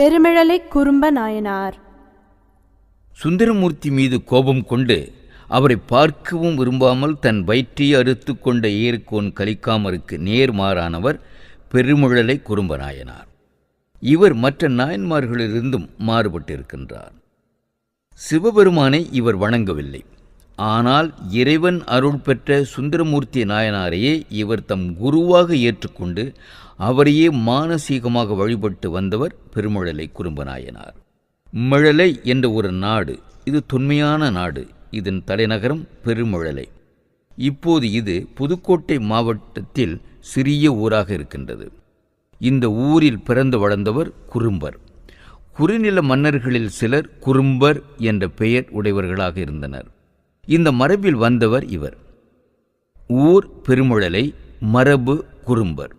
பெருமிழலை குறும்ப நாயனார். சுந்தரமூர்த்தி மீது கோபம் கொண்டு அவரை பார்க்கவும் விரும்பாமல் தன் வயிற்றை அறுத்து கொண்ட ஏர்கோன் கலிக்காமருக்கு நேர்மாறானவர் பெருமுழலை குறும்பநாயனார் இவர் மற்ற நாயன்மார்களிலிருந்தும் மாறுபட்டிருக்கின்றார். சிவபெருமானை இவர் வணங்கவில்லை. ஆனால் இறைவன் அருள் பெற்ற சுந்தரமூர்த்தி நாயனாரையே இவர் தம் குருவாக ஏற்றுக்கொண்டு அவரையே மானசீகமாக வழிபட்டு வந்தவர் பெருமுழலை குறும்பநாயனார் மிழலை என்ற ஒரு நாடு இது தொன்மையான நாடு இதன் தலைநகரம் பெருமழலை. இப்போது இது புதுக்கோட்டை மாவட்டத்தில் சிறிய ஊராக இருக்கின்றது. இந்த ஊரில் பிறந்து வளர்ந்தவர் குறும்பர். குறுநில மன்னர்களில் சிலர் குறும்பர் என்ற பெயர் உடையவர்களாக இருந்தனர். இந்த மரபில் வந்தவர் இவர். ஊர் பெருமுழலை மரபு குறும்பர்.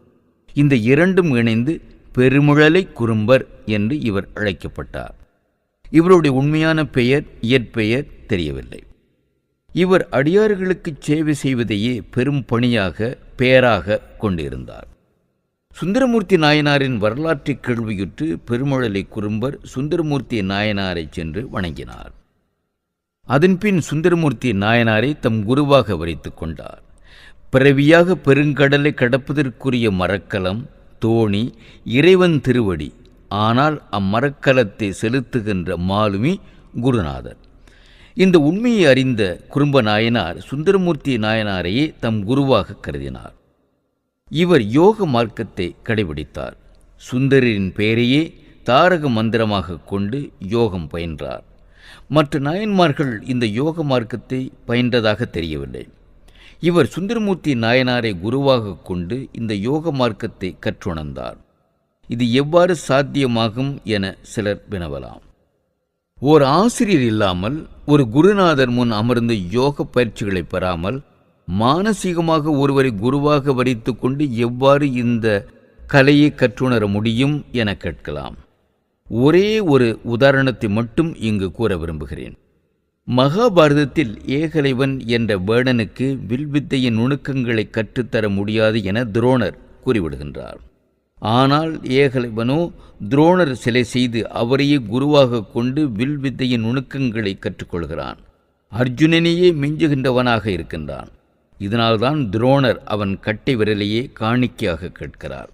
இந்த இரண்டும் இணைந்து பெருமுழலை குறும்பர் என்று இவர் அழைக்கப்பட்டார். இவருடைய உண்மையான பெயர் இயற்பெயர் தெரியவில்லை. இவர் அடியார்களுக்கு சேவை செய்வதையே பெரும் பணியாக பெயராக கொண்டிருந்தார். சுந்தரமூர்த்தி நாயனாரின் வரலாற்றை கேள்வியுற்று பெருமுழலை குறும்பர் சுந்தரமூர்த்தி நாயனாரை சென்று வணங்கினார். அதன்பின் சுந்தரமூர்த்தி நாயனாரை தம் குருவாக வரித்துக் கொண்டார். பிறவியாக பெருங்கடலை கடப்பதற்குரிய மரக்கலம் தோணி இறைவன் திருவடி. ஆனால் அம்மரக்கலத்தை செலுத்துகின்ற மாலுமி குருநாதர். இந்த உண்மையை அறிந்த குறும்ப நாயனார் சுந்தரமூர்த்தி நாயனாரையே தம் குருவாக கருதினார். இவர் யோக மார்க்கத்தை கடைபிடித்தார். சுந்தரின் பெயரையே தாரக மந்திரமாக கொண்டு யோகம் பயின்றார். மற்ற நாயன்மார்கள் இந்த யோக மார்க்கத்தை பயின்றதாக தெரியவில்லை. இவர் சுந்தரமூர்த்தி நாயனாரை குருவாக கொண்டு இந்த யோக மார்க்கத்தை கற்றுணர்ந்தார். இது எவ்வாறு சாத்தியமாகும் என சிலர் வினவலாம். ஓர் ஆசிரியர் இல்லாமல் ஒரு குருநாதர் முன் அமர்ந்து யோக பயிற்சிகளை பெறாமல் மானசீகமாக ஒருவரை குருவாக வரித்து கொண்டு எவ்வாறு இந்த கலையை கற்றுணர முடியும் என கேட்கலாம். ஒரே ஒரு உதாரணத்தை மட்டும் இங்கு கூற விரும்புகிறேன். மகாபாரதத்தில் ஏகலைவன் என்ற வேடனுக்கு வில்வித்தையின் நுணுக்கங்களை கற்றுத்தர முடியாது என துரோணர் கூறிவிடுகின்றார். ஆனால் ஏகலைவனோ துரோணர் சிலை செய்து அவரையே குருவாக கொண்டு வில்வித்தையின் நுணுக்கங்களை கற்றுக்கொள்கிறான். அர்ஜுனனையே மிஞ்சுகின்றவனாக இருக்கின்றான். இதனால்தான் துரோணர் அவன் கட்டை விரலையே காணிக்கையாக கேட்கிறார்.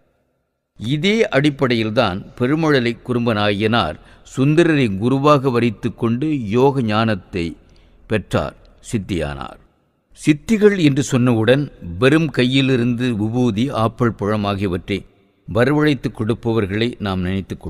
இதே அடிப்படையில்தான் பெருமழலை குறும்பனாயினார் சுந்தரரை குருவாக வரித்து கொண்டு யோக ஞானத்தை பெற்றார் சித்தியானார். சித்திகள் என்று சொன்னவுடன் வெறும் கையிலிருந்து விபூதி ஆப்பல் பழம் ஆகியவற்றை வரவழைத்து கொடுப்பவர்களை நாம் நினைத்துக்